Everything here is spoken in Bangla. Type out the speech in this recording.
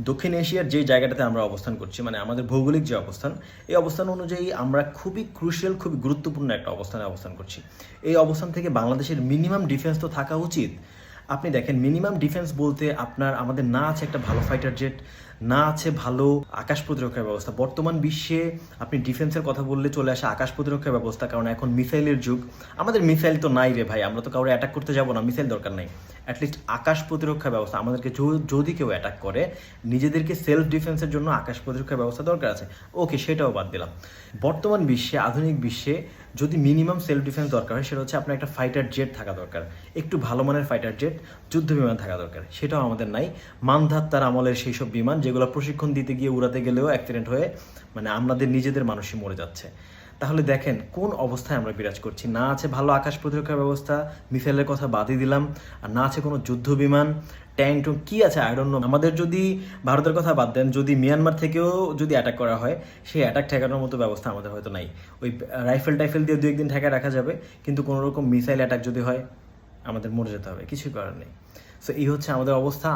দক্ষিণ এশিয়ার যে জায়গাটাতে আমরা অবস্থান করছি মানে আমাদের ভৌগোলিক যে অবস্থান, এই অবস্থান অনুযায়ী আমরা খুবই ক্রুশিয়াল খুবই গুরুত্বপূর্ণ একটা অবস্থানে অবস্থান করছি। এই অবস্থান থেকে বাংলাদেশের মিনিমাম ডিফেন্স তো থাকা উচিত। আপনি দেখেন মিনিমাম ডিফেন্স বলতে আপনার, আমাদের না আছে একটা ভালো ফাইটার জেট না আছে ভালো আকাশ প্রতিরক্ষার ব্যবস্থা। বর্তমান বিশ্বে আপনি ডিফেন্সের কথা বললে চলে আসে আকাশ প্রতিরক্ষার ব্যবস্থা, কারণ এখন মিসাইলের যুগ। আমাদের মিসাইল তো নাই রে ভাই, আমরা তো কাউরে অ্যাটাক করতে যাব না মিসাইল দরকার নাই। অ্যাটলিস্ট আকাশ প্রতিরক্ষা ব্যবস্থা, আমাদেরকে যদি কেউ অ্যাটাক করে, নিজেদেরকে সেলফ ডিফেন্সের জন্য আকাশ প্রতিরক্ষা ব্যবস্থা দরকার আছে। ওকে সেটাও বাদ দিলাম। বর্তমান বিশ্বে, আধুনিক বিশ্বে যদি মিনিমাম সেলফ ডিফেন্স দরকার হয়, সেটা হচ্ছে আপনার একটা ফাইটার জেট থাকা দরকার। একটু ভালো মানের ফাইটার জেট যুদ্ধ বিমান থাকা দরকার। সেটাও আমাদের নাই। মানধাত তার আমলের সেই সব বিমান, যেগুলো প্রশিক্ষণ দিতে গিয়ে উড়াতে গেলেও অ্যাক্সিডেন্ট হয়ে মানে আমাদের নিজেদের মানুষই মরে যাচ্ছে। তাহলে দেখেন কোন অবস্থায় আমরা বিরাজ করছি। না আছে ভালো আকাশ প্রতিরক্ষা ব্যবস্থা, মিসাইলের কথা বাদই দিলাম, আর না আছে কোনো যুদ্ধ বিমান ট্যাঙ্ক টুঙ্ক কি আছে? আইডন আমাদের যদি, ভারতের কথা বাদ দেন, যদি মিয়ানমার থেকেও যদি অ্যাটাক করা হয়, সেই অ্যাটাক ঠেকানোর মতো ব্যবস্থা আমাদের হয়তো নাই। ওই রাইফেল টাইফেল দিয়ে দু একদিন ঠেকায় রাখা যাবে, কিন্তু কোনো রকম মিসাইল অ্যাটাক যদি হয়, আমাদের মরে যেতে হবে, কিছুই করার নেই। সো এই হচ্ছে আমাদের অবস্থা।